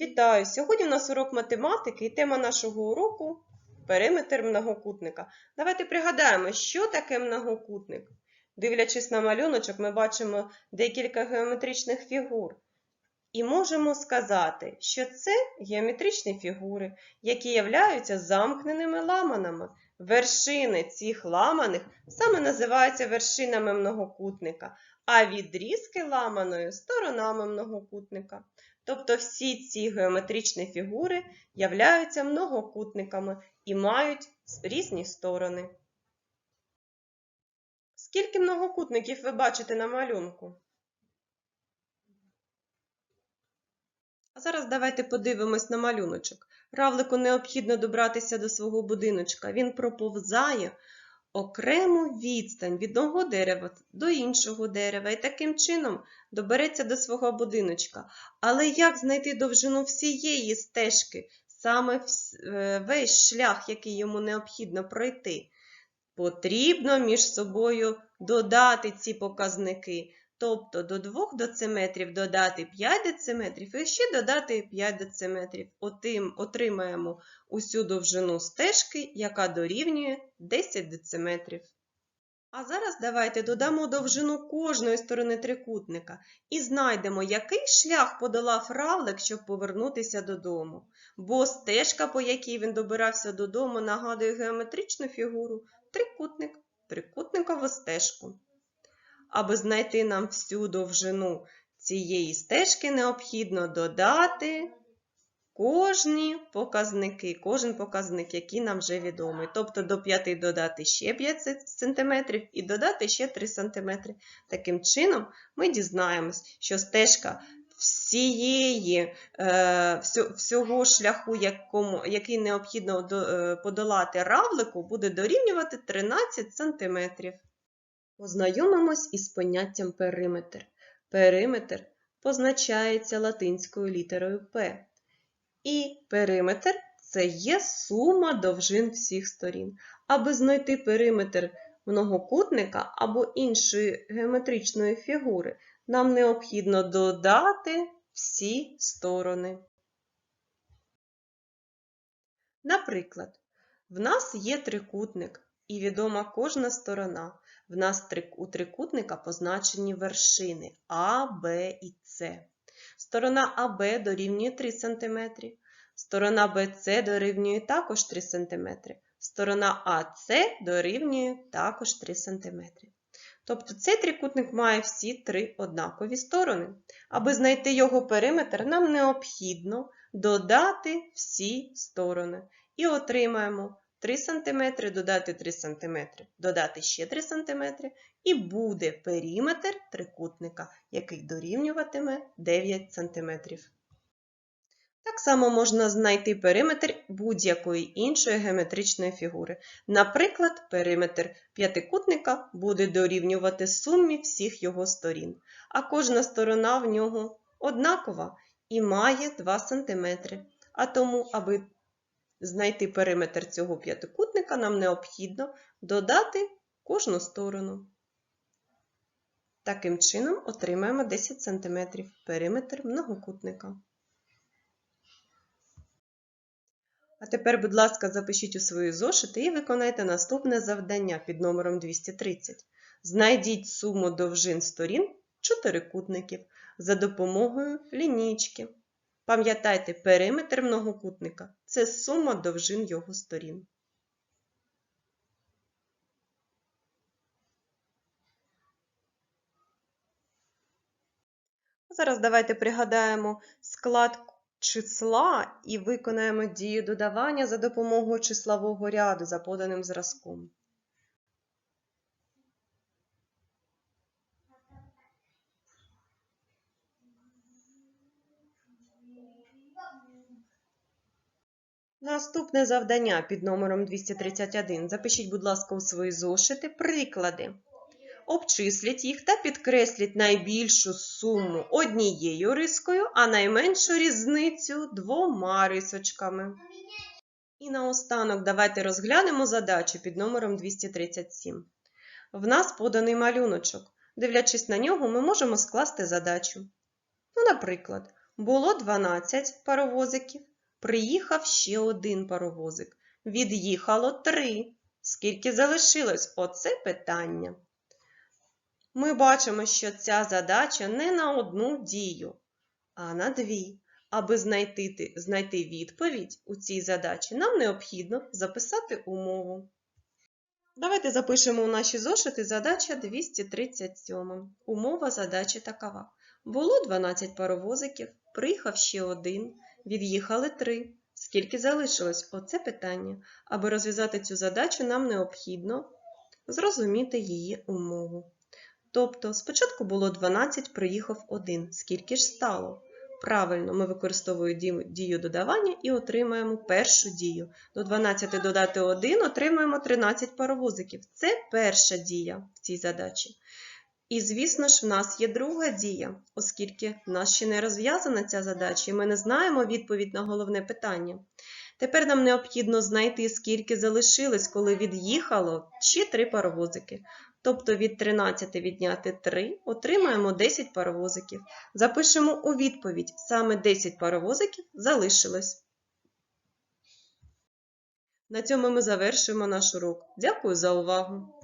Вітаю! Сьогодні у нас урок математики і тема нашого уроку периметр многокутника. Давайте пригадаємо, що таке многокутник. Дивлячись на малюночок, ми бачимо декілька геометричних фігур. І можемо сказати, що це геометричні фігури, які являються замкненими ламанами. Вершини цих ламаних саме називаються вершинами многокутника, а відрізки ламаною сторонами многокутника. Тобто всі ці геометричні фігури являються многокутниками і мають різні сторони. Скільки многокутників ви бачите на малюнку? А зараз давайте подивимось на малюночок. Равлику необхідно добратися до свого будиночка. Він проповзає окрему відстань від одного дерева до іншого дерева і таким чином добереться до свого будиночка. Але як знайти довжину всієї стежки, саме е, весь шлях, який йому необхідно пройти? Потрібно між собою додати ці показники. Тобто до 2 дециметрів додати 5 дециметрів і ще додати 5 дециметрів. Отим отримаємо усю довжину стежки, яка дорівнює 10 дециметрів. А зараз давайте додамо довжину кожної сторони трикутника і знайдемо, який шлях подолав равлик, щоб повернутися додому. Бо стежка, по якій він добирався додому, нагадує геометричну фігуру трикутник, трикутникову стежку. Аби знайти нам всю довжину цієї стежки, необхідно додати кожні показники, кожен показник, який нам вже відомий. Тобто до 5 додати ще 5 см і додати ще 3 см. Таким чином, ми дізнаємось, що стежка всієї, е, всього шляху, якому, який необхідно е, подолати равлику, буде дорівнювати 13 см. Познайомимось із поняттям периметр. Периметр позначається латинською літерою П. І периметр це є сума довжин всіх сторін. Аби знайти периметр многокутника або іншої геометричної фігури, нам необхідно додати всі сторони. Наприклад, в нас є трикутник і відома кожна сторона. В нас у трикутника позначені вершини А, Б і С. Сторона АБ дорівнює 3 см, сторона БЦ дорівнює також 3 см, сторона АС дорівнює також 3 см. Тобто цей трикутник має всі три однакові сторони. Аби знайти його периметр, нам необхідно додати всі сторони. І отримаємо 3 см, додати 3 см, додати ще 3 см, і буде периметр трикутника, який дорівнюватиме 9 см. Так само можна знайти периметр будь-якої іншої геометричної фігури. Наприклад, периметр п'ятикутника буде дорівнювати сумі всіх його сторін, а кожна сторона в нього однакова і має 2 см. А тому, аби знайти периметр цього п'ятикутника, нам необхідно додати кожну сторону. Таким чином отримаємо 10 см периметр многокутника. А тепер, будь ласка, запишіть у свої зошити і виконайте наступне завдання під номером 230. Знайдіть суму довжин сторін чотирикутників за допомогою лінійки. Пам'ятайте, периметр многокутника це сума довжин його сторін. Зараз давайте пригадаємо склад числа і виконаємо дію додавання за допомогою числового ряду за поданим зразком. Наступне завдання під номером 231. Запишіть, будь ласка, у свої зошити приклади. Обчисліть їх та підкресліть найбільшу суму однією рискою, а найменшу різницю двома рисочками. І наостанок давайте розглянемо задачу під номером 237. В нас поданий малюночок. Дивлячись на нього, ми можемо скласти задачу. Ну, Наприклад, Було 12 паровозиків, приїхав ще один паровозик. Від'їхало 3. Скільки залишилось? Оце питання. Ми бачимо, що ця задача не на одну дію, а на дві. Аби знайти, знайти відповідь у цій задачі, нам необхідно записати умову. Давайте запишемо у наші зошити задача 237. Умова задачі такова. Було 12 паровозиків, приїхав ще один, від'їхали 3. Скільки залишилось? Оце питання. Аби розв'язати цю задачу, нам необхідно зрозуміти її умову. Тобто, спочатку було 12, приїхав 1. Скільки ж стало? Правильно, ми використовуємо дію- додавання і отримаємо першу дію. До 12 додати 1 отримаємо 13 паровозиків. Це перша дія в цій задачі. І, звісно ж, в нас є друга дія, оскільки в нас ще не розв'язана ця задача, і ми не знаємо відповідь на головне питання. Тепер нам необхідно знайти, скільки залишилось, коли від'їхало ще 3 паровозики. Тобто від 13 відняти 3 отримаємо 10 паровозиків. Запишемо у відповідь, саме 10 паровозиків залишилось. На цьому ми завершуємо наш урок. Дякую за увагу!